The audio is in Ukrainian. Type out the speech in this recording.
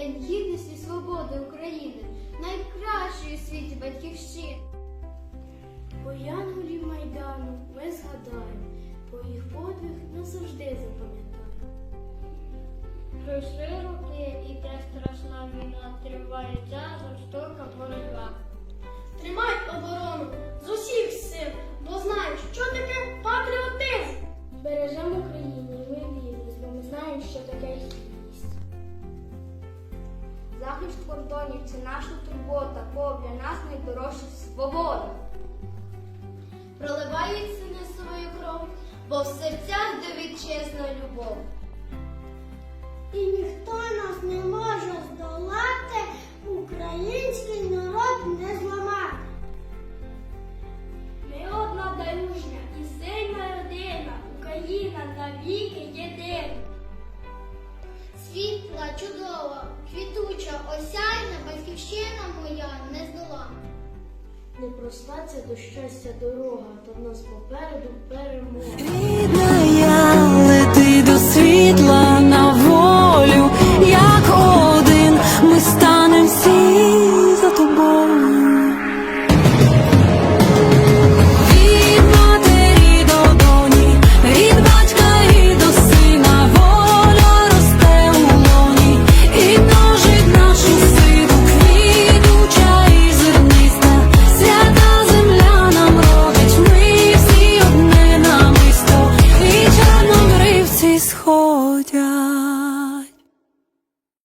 День гідності і свободи України, найкращої у світі батьківщини. По янголів майдану ми згадаємо, бо їх подвиг назавжди запам'ятаємо. Пройшли роки і те страшна війна триває ця жорстока боротьба. Тримай оборону з усіх сил, бо знаю, що таке патріотизм. Бережемо Україні, ми віримо, бо ми знаємо, що таке гідність. Захист кордонів це наша турбота, бо для нас найдорожча свобода. Проливається на свою кров, бо в серцях де вітчизна любов. І ніхто нас не може здолати, український народ не зламати. Ми одна дружня і сильна родина, Україна навіки єдина. Світла, чудова, квітуча, осяйна, батьківщина моя не здала. Не проста це до щастя дорога, то в нас попереду перемога. 我家。